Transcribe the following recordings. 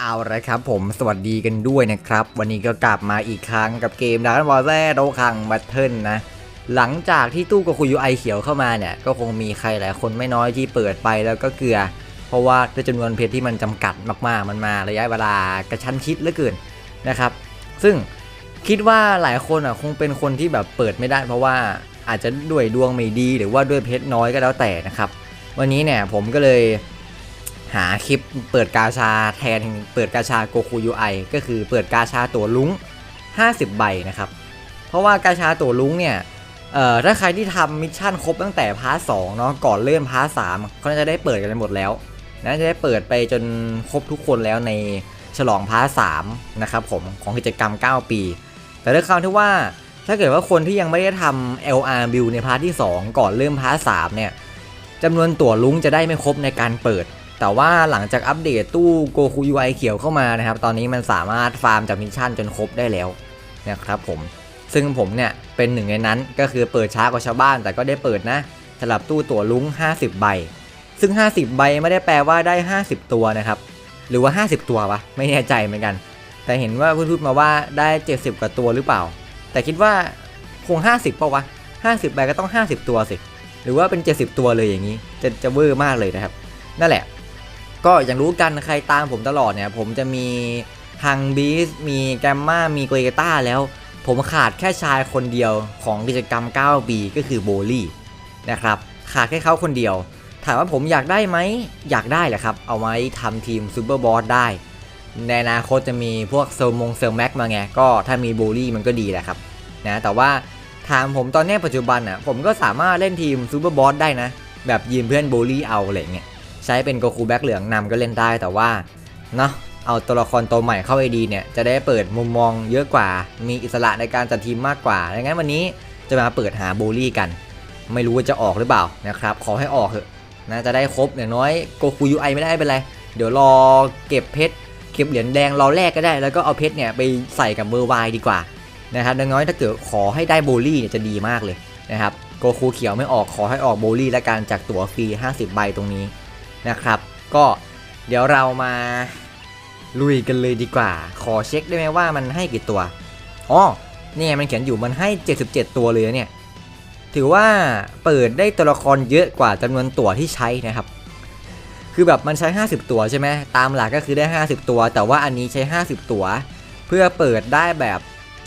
เอาละครับผมสวัสดีกันด้วยนะครับ วันนี้ก็กลับมาอีกครั้งกับเกมดาร์บอลแร่โดคังบัตเทิลนะ หลังจากที่ตู้กับคุยูไอเขียวเข้ามาเนี่ย ก็คงมีใครหลายคนไม่น้อยที่เปิดไปแล้วก็เกลือ เพราะว่าด้วยจำนวนเพชรที่มันจำกัดมากๆ มันมาระยะเวลากระชั้นชิดเหลือเกินนะครับ ซึ่งคิดว่าหลายคนอะคงเป็นคนที่แบบเปิดไม่ได้ เพราะว่าอาจจะด้วยดวงไม่ดีหรือว่าด้วยเพชรน้อยก็แล้วแต่นะครับ วันนี้เนี่ยผมก็เลย หาคลิปเปิดกาชาแทนเปิดกาชาโกคูยูไอก็คือเปิดกาชาตัวลุง50 ใบนะครับ เพราะว่ากาชาตัวลุงเนี่ยเอ่อถ้าใครที่ทำมิชชั่นครบตั้งแต่พาร์ทสองเนาะก่อนเลื่อนพาร์ทสามเขาจะได้เปิดกันหมดแล้วน่าจะได้เปิดไปจนครบทุกคนแล้วในฉลองพาร์ทสามนะครับผมของกิจกรรม 9 ปี แต่ด้วยคำที่ว่าถ้าเกิดว่าคนที่ยังไม่ได้ทำ LR build ในพาร์ทที่ 2 ก่อนเริ่มพาร์ทสามเนี่ยจำนวนตั๋วลุงจะได้ไม่ครบในการเปิด แต่ว่าหลังจากอัปเดตตู้โกคูยูไอเขียวเข้ามานะครับ ตอนนี้มันสามารถฟาร์มจากมิชชั่นจนครบได้แล้วนะครับผม ซึ่งผมเนี่ยเป็นหนึ่งในนั้นก็คือเปิดช้ากว่าชาวบ้าน แต่ก็ได้เปิดนะสำหรับตู้ตั๋วลุง50 ใบ ซึ่ง 50 ใบไม่ได้แปลว่าได้ 50 ตัวนะครับ หรือว่า 50 ตัววะไม่แน่ใจเหมือนกัน แต่เห็นว่าพูดมาว่าได้ 70 กว่าตัวหรือเปล่า แต่คิดว่าคง 50ป่าวะ 50 ใบก็ต้อง 50 ตัวสิ หรือว่าเป็น 70 ตัวเลยอย่างนี้ จะจะเวอร์มากเลยนะครับ นั่นแหละ ก็อย่างรู้กันใครตามผมตลอดเนี่ย ผมจะมีฮังบีสมีแกมมามีเกรเกต้าแล้ว ผมขาดแค่ชายคนเดียวของกิจกรรม9ปีก็คือโบลี่นะครับ ขาดแค่เขาคนเดียว ถามว่าผมอยากได้ไหมอยากได้แหละครับ เอาไว้ทำทีมซูเปอร์บอสได้ ในอนาคตจะมีพวกเซลมงเซลแม็กมาไง ก็ถ้ามีโบลี่มันก็ดีแหละครับนะแต่ว่าถามผมตอนนี้ปัจจุบันอะผมก็สามารถเล่นทีมซูเปอร์บอสได้นะ แบบยืมเพื่อนโบลี่เอาอะไรเงี้ย ใช้เป็นโกคูแบ็กเหลืองนำก็เล่นได้แต่ว่าเนาะเอาตัวละครตัวใหม่เข้าไอดีเนี่ยจะได้เปิดมุมมองเยอะกว่า มีอิสระในการจัดทีมมากกว่าดังนั้นวันนี้จะมาเปิดหาโบลี่กัน ไม่รู้ว่าจะออกหรือเปล่านะครับขอให้ออกเถอะนะจะได้ครบอย่างน้อยโกคูยูไอไม่ได้เป็นไร เดี๋ยวรอเก็บเพชรเก็บเหรียญแดงรอแรกก็ได้ แล้วก็เอาเพชรเนี่ยไปใส่กับเบอร์วดีกว่านะครับดังน้อยถ้าเกิดขอให้ได้โบลี่เนี่ยจะดีมากเลยนะครับโกคูเขียวไม่ออกขอให้ออกโบลี่และการจากตั๋วฟรี 50 ใบตรงนี้ นะครับ ก็เดี๋ยวเรามาลุยกันเลยดีกว่า ขอเช็คได้ไหมว่ามันให้กี่ตัวอ๋อเนี่ยมันเขียนอยู่มันให้ 77 ตัวเลยเนี่ย ถือว่าเปิดได้ตัวละครเยอะกว่าจำนวนตัวที่ใช้นะครับ คือแบบมันใช้ 50 ตัวใช่ไหมตามหลักก็คือได้ 50 ตัว แต่ว่าอันนี้ใช้ 50 ตัว เพื่อเปิดได้แบบ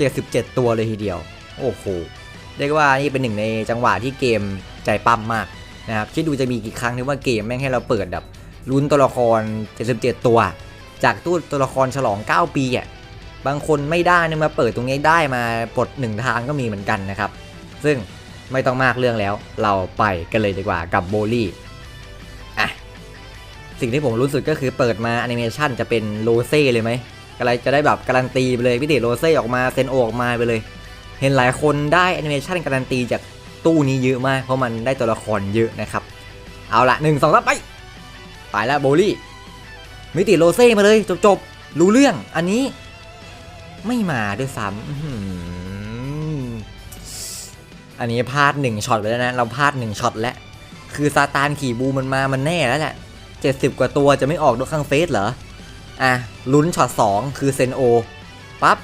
77 ตัวเลยทีเดียว โอ้โหเรียกว่านี่เป็นหนึ่งในจังหวะที่เกมใจปั้มมาก นะครับคิดดูจะมีกี่ครั้งที่ว่าเกมแม่งให้เราเปิดแบบลุ้นตัวละคร 77 ตัว จากตู้ตัวละครฉลอง 9 ปีอะบางคนไม่ได้นี่มาเปิดตรงนี้ได้มาปลดหนึ่งทางก็มีเหมือนกันนะครับ ซึ่งไม่ต้องมากเรื่องแล้ว เราไปกันเลยดีกว่ากับโบลี่อะสิ่งที่ผมรู้สึกก็คือเปิดมาแอนิเมชันจะเป็นโรเซ่เลยไหมอะไรจะได้แบบการันตีไปเลยพิเศษโรเซ่ออกมาเซนโอออกมาไปเลย เห็นหลายคนได้แอนิเมชันการันตีจาก ตู้นี้เยอะมากเพราะมันได้ตัวละครเยอะนะครับ เอาละหนึ่งสองสามไป ไปแล้วโบลี่ มิติโรเซ่มาเลย จบจบรู้เรื่องอันนี้ ไม่มาด้วยซ้ำอันนี้พลาดหนึ่งช็อตไปแล้วนะ เราพลาดหนึ่งช็อตแล้ว คือซาตานขี่บูมันมามันแน่แล้วแหละเจ็ดสิบกว่าตัวจะไม่ออกด้วยข้างเฟสเหรอ อะ ลุ้นช็อตสองคือเซนโอ ปั๊บ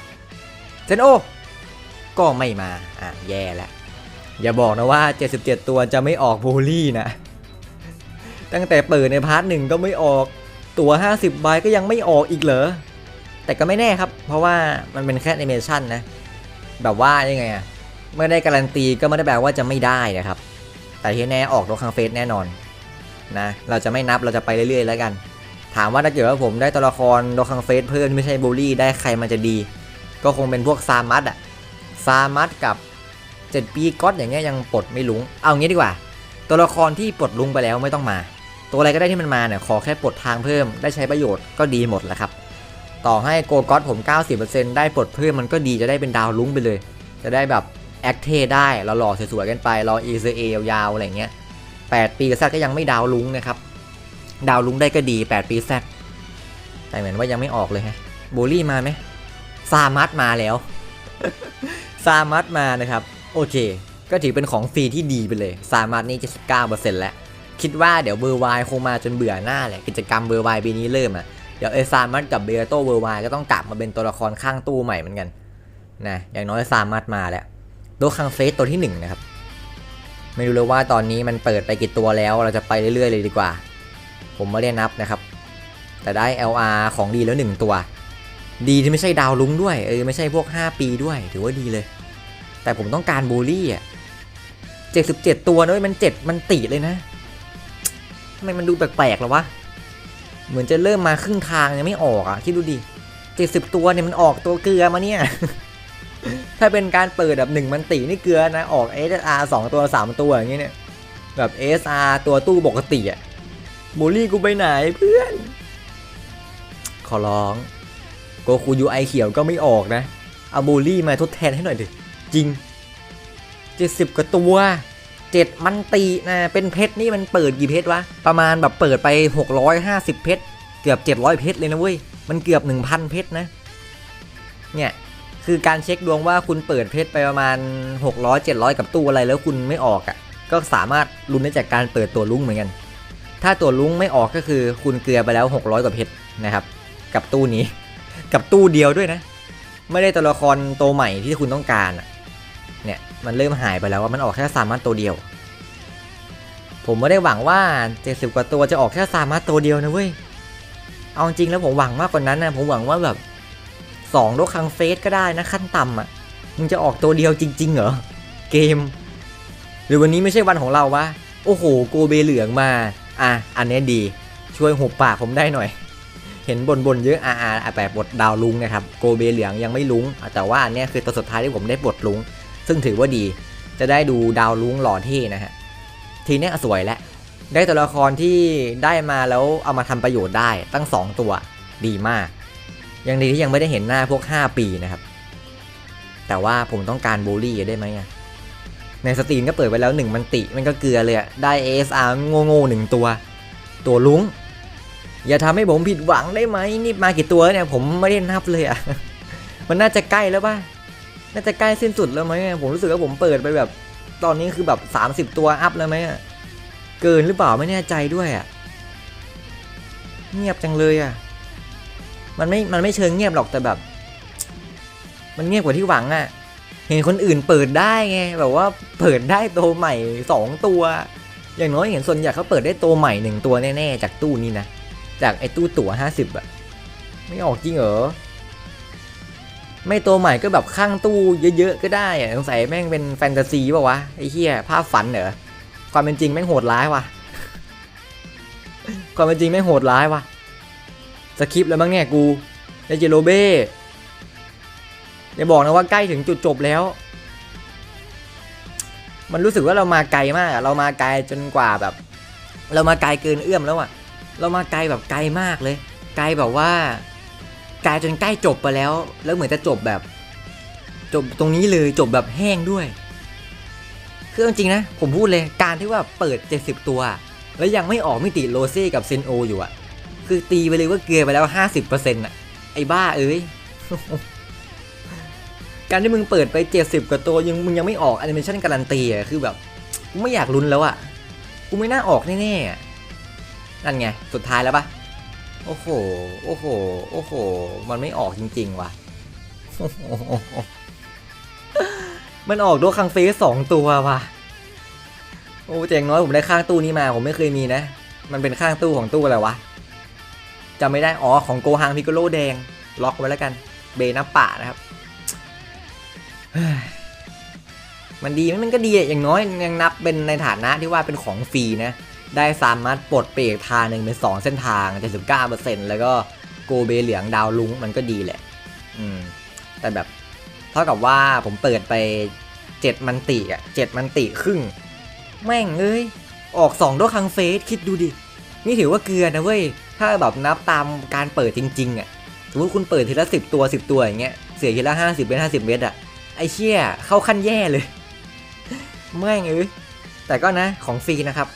เซนโอ ก็ไม่มา อะ แย่แล้ว อย่าบอกนะว่า 77 ตัวจะไม่ออกโบลี่นะ ตั้งแต่เปิดในพาร์ทหนึ่งก็ไม่ออกตัว 50 ใบก็ยังไม่ออกอีกเหรอ แต่ก็ไม่แน่ครับ เพราะว่ามันเป็นแค่แอนิเมชันนะ แบบว่ายังไงอะเมื่อได้การันตีก็ไม่ได้แปลว่าจะไม่ได้นะครับ แต่ที่แน่ออกตัวคังเฟสแน่นอนนะ เราจะไม่นับเราจะไปเรื่อยๆแล้วกัน ถามว่าถ้าเกิดว่าผมได้ตัวละครโดคังเฟสเพิ่มไม่ใช่โบลี่ได้ใครมันจะดี ก็คงเป็นพวกซามัสอะซามัสกับ 7 ปีก๊อตอย่างเงี้ยยังปลดไม่ลุงเอางี้ดีกว่า ตัวละครที่ปลดลุงไปแล้วไม่ต้องมา ตัวอะไรก็ได้ที่มันมาเนี่ยขอแค่ปลดทางเพิ่มได้ใช้ประโยชน์ก็ดีหมดแหละครับ ต่อให้โกก๊อตผม 90%ได้ปลดเพิ่มมันก็ดีจะได้เป็นดาวลุงไปเลย จะได้แบบแอคเทได้เราหล่อสวยๆกันไปรอ e c a ยาวๆอะไรเงี้ย8 ปีแซดก็ยังไม่ดาวลุงนะครับดาวลุงได้ก็ดี 8 ปีแซดแต่เหมือนว่ายังไม่ออกเลยฮะโบลี่มาไหมซามัสมาแล้วซามัสมานะครับ โอเค ก็ถือเป็นของฟรีที่ดีไปเลยซามัสนี่79%แล้ว คิดว่าเดี๋ยวเบอร์วายคงมาจนเบื่อหน้าแหละ กิจกรรมเบอร์วายปีนี้เริ่มอะ่ะ เดี๋ยวเอซามัดกับเบโตเวอร์ไวก็ต้องกลับมาเป็นตัวละครข้างตู้ใหม่เหมือนกัน นะ อย่างน้อยซามัดมาแล้วตัวคังเฟสตัวที่หนึ่งนะครับ ไม่รู้เลยว่าตอนนี้มันเปิดไปกี่ตัวแล้ว เราจะไปเรื่อยๆเลยดีกว่า ผมไม่ได้นับนะครับ แต่ได้ LR ของดีแล้วหนึ่งตัว ดีที่ไม่ใช่ดาวลุ้งด้วย เออไม่ใช่พวก 5 ปีด้วย ถือว่าดีเลย แต่ผมต้องการบูลลี่อะ77ตัวนะเว้ยมัน7มันติเลยนะทำไมมันดูแปลกๆหรอวะ เหมือนจะเริ่มมาครึ่งทางยังไม่ออกอะคิดดูดิ70ตัวเนี่ยมันออกตัวเกลือมาเนี่ย ถ้าเป็นการเปิดแบบหนึ่งมันตินี่เกลือนะ ออก SR 2ตัว3ตัวอย่างเงี้ยเนี่ยแบบ SR ตัวตู้ปกติอะบูลลี่กูไปไหนเพื่อน ขอร้องโกคูยูไอเขียวก็ไม่ออกนะ เอาบูลลี่มาทดแทนให้หน่อยดิ จริง 70 กว่าตัว 7 มันตีนะเป็นเพชรนี่มันเปิดกี่เพชรวะ ประมาณแบบเปิดไป 650 เพชร เกือบ 700 เพชรเลยนะเว้ย มันเกือบ 1,000 เพชรนะ เนี่ยคือการเช็คดวงว่าคุณเปิดเพชรไปประมาณ 600 700 กับตู้อะไรแล้วคุณไม่ออกอะ่ะ ก็สามารถลุ้นได้จากการเปิดตัวลุ้งเหมือนกัน ถ้าตัวลุ้งไม่ออกก็คือคุณเกลือไปแล้ว 600 กว่าเพชรนะครับ กับตู้นี้ กับตู้เดียวด้วยนะ ไม่ได้ตัวละครตัวใหม่ที่คุณต้องการอะ เนี่ยมันเริ่มหายไปแล้วว่ามันออกแค่สามารถตัวเดียว ผมไม่ได้หวังว่า 70 กว่าตัวจะออกแค่สามารถตัวเดียวนะเว้ย เอาจริงแล้วผมหวังมากกว่านั้นนะผมหวังว่าแบบสองโดคังเฟสก็ได้นะขั้นต่ำอะมึงจะออกตัวเดียวจริง ๆ เหรอ เกม หรือวันนี้ไม่ใช่วันของเราวะโอ้โหโกเบเหลืองมา อะ อันนี้ดี ช่วยหุบปากผมได้หน่อย เห็นบนบนเยอะอ่าอ่าแปลบทดาวลุงนะครับ โกเบเหลืองยังไม่ลุง แต่ว่าอันเนี้ยคือตัวสุดท้ายที่ผมได้บทลุง ซึ่งถือว่าดีจะได้ดูดาวลุงหล่อเท่นะฮะ ทีนี้สวยแล้วได้ตัวละครที่ได้มาแล้วเอามาทำประโยชน์ได้ตั้ง 2 ตัวดีมาก ยังดีที่ยังไม่ได้เห็นหน้าพวก 5 ปีนะครับ แต่ว่าผมต้องการบูลลี่ได้ไหมอะในสตรีมก็เปิดไปแล้ว 1 มันติ มันก็เกลือเลยได้ ASR โง่ๆหนึ่งตัว ตัวลุงอย่าทำให้ผมผิดหวังได้ไหมนี่มากี่ตัวแล้วเนี่ยผมไม่ได้นับเลยอะมันน่าจะใกล้แล้วป่ะ น่าจะใกล้สิ้นสุดแล้วไหมผมรู้สึกว่าผมเปิดไปแบบ ตอนนี้คือแบบ 30 ตัวอัพแล้วไหมเกินหรือเปล่าไม่แน่ใจด้วยอะเงียบจังเลยอะมันไม่ มันไม่เชิงเงียบหรอกแต่แบบ มันเงียบกว่าที่หวังอะเห็นคนอื่นเปิดได้ไงแบบว่าเปิดได้ตัวใหม่สองตัว อย่างน้อยเห็นส่วนใหญ่เขาเปิดได้ตัวใหม่หนึ่งตัวแน่ๆจากตู้นี้นะ จากไอ้ตู้ตั๋วห้าสิบอะไม่ออกจริงเหรอ ไม่ตัวใหม่ก็แบบข้างตู้เยอะๆก็ได้อะสงสัยแม่งเป็นแฟนตาซีป่าวะไอ้เหี้ยภาพฝันเหรอความเป็นจริงแม่งโหดร้ายว่ะความเป็นจริงแม่งโหดร้ายว่ะสคริปต์แล้วมั้งเนี่ยกูไอเจโรเบ้อย่าบอกนะว่าใกล้ถึงจุดจบแล้ว มันรู้สึกว่าเรามาไกลมากอะเรามาไกลจนกว่าแบบ เรามาไกลเกินเอื้อมแล้วอะเรามาไกลแบบไกลมากเลย ไกลแบบว่า กลจนใกล้จบไปแล้ว แล้วเหมือนจะจบแบบ จบตรงนี้เลยจบแบบแห้งด้วยคือจริงนะ ผมพูดเลยการที่ว่าเปิด 70 ตัว แล้วยังไม่ออกมิติโรเซ่กับเซนโออยู่อะคือตีไปเลยว่าเกลือไปแล้ว 50%อะไอ้บ้าเอ้ยการที่มึงเปิดไป 70 กว่าตัวยังมึงยังไม่ออกแอนิเมชันการันตีอะคือแบบกูไม่อยากลุ้นแล้วอะกูไม่น่าออกแน่ๆนั่นไง สุดท้ายแล้วปะ โอ้โห โอ้โห โอ้โห มันไม่ออกจริงๆว่ะ มันออกโดคังเฟสสองตัวว่ะ โอ้เจ๋งน้อยผมได้ข้างตู้นี้มา ผมไม่เคยมีนะ มันเป็นข้างตู้ของตู้อะไรวะจำไม่ได้ อ๋อ ของโกฮังพิกโกโลแดง ล็อกไว้แล้วกัน เบนับป่านะครับ มันดีไหมมันก็ดีอย่างน้อยยังนับเป็นในฐานะที่ว่าเป็นของฟรีนะ ได้สามารถปลดเปรกทางหนึ่งเป็นสองเส้นทาง 79%แล้วก็โกเบเหลืองดาวลุงมันก็ดีแหละ อืม แต่แบบเท่ากับว่าผมเปิดไป7มันติอะ7มันติครึ่ง แม่งเอ้ย ออก2ด้วยคังเฟสคิดดูดิ นี่ถือว่าเกลือนะเว้ย ถ้าแบบนับตามการเปิดจริง ๆ อะ สมมติคุณเปิดทีละสิบตัวสิบตัวอย่างเงี้ย เสียทีละห้าสิบเป็นห้าสิบเมตรอะ ไอเชี่ยเข้าขั้นแย่เลย แม่งเอ้ย แต่ก็นะของฟรีนะครับ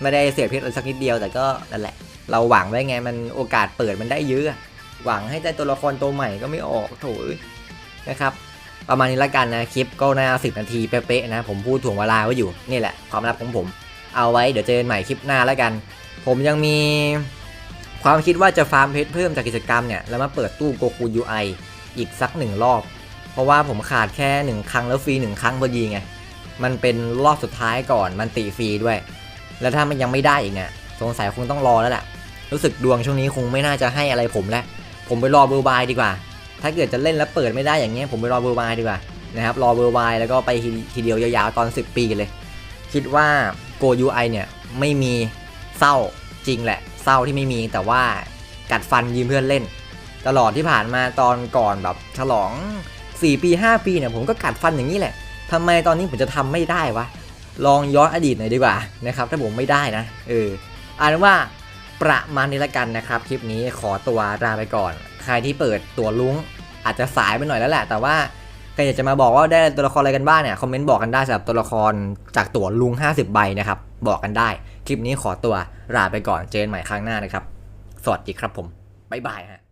ไม่ได้เสียเพชรเลยสักนิดเดียวแต่ก็นั่นแหละ เราหวังไว้ไงมันโอกาสเปิดมันได้เยอะหวังให้ได้ตัวละครตัวใหม่ก็ไม่ออกโถยนะครับ ประมาณนี้ละกันนะคลิปก็น่าสิบนาทีเป๊ะๆนะ ผมพูดถ่วงเวลาไว้อยู่นี่แหละความลับของผม เอาไว้เดี๋ยวเจอกันใหม่คลิปหน้าล้วกัน ผมยังมีความคิดว่าจะฟาร์มเพชรเพิ่มจากกิจกรรมเนี่ยแล้วมาเปิดตู้โกคู UI อีกสักหนึ่งรอบ เพราะว่าผมขาดแค่หนึ่งครั้งแล้วฟรีหนึ่งครั้งพอดีไง มันเป็นรอบสุดท้ายก่อนมันตีฟรีด้วย แล้วถ้ามันยังไม่ได้อีกเนี่ยสงสัยคงต้องรอแล้วแหละรู้สึกดวงช่วงนี้คงไม่น่าจะให้อะไรผมแล้วผมไปรอเบอร์บายดีกว่า ถ้าเกิดจะเล่นแล้วเปิดไม่ได้อย่างเงี้ยผมไปรอเบอร์บายดีกว่านะครับรอเบอร์บายแล้วก็ไปทีทีเดียวยาวๆตอน 10 ปีเลย คิดว่าโก UI เนี่ยไม่มีเศร้าจริงแหละ เศร้าที่ไม่มีแต่ว่ากัดฟันยืมเพื่อนเล่น ตลอดที่ผ่านมาตอนก่อนแบบฉลอง 4 ปี 5 ปีเนี่ยผมก็กัดฟันอย่างนี้แหละทำไมตอนนี้ผมจะทำไม่ได้วะ ลองย้อนอดีตหน่อยดีกว่านะครับถ้าผมไม่ได้นะเอออ่านว่าประมาณนี้ละกันนะครับ คลิปนี้ขอตัวลาไปก่อน ใครที่เปิดตัวลุงอาจจะสายไปหน่อยแล้วแหละ แต่ว่าใครอยากจะมาบอกว่าได้ตัวละครอะไรกันบ้างเนี่ยคอมเมนต์บอกกันได้สำหรับตัวละครจากตัวลุง 50 ใบนะครับ บอกกันได้ คลิปนี้ขอตัวลาไปก่อนเจอกันใหม่ครั้งหน้านะครับ สวัสดีครับผมบ๊ายบายฮะ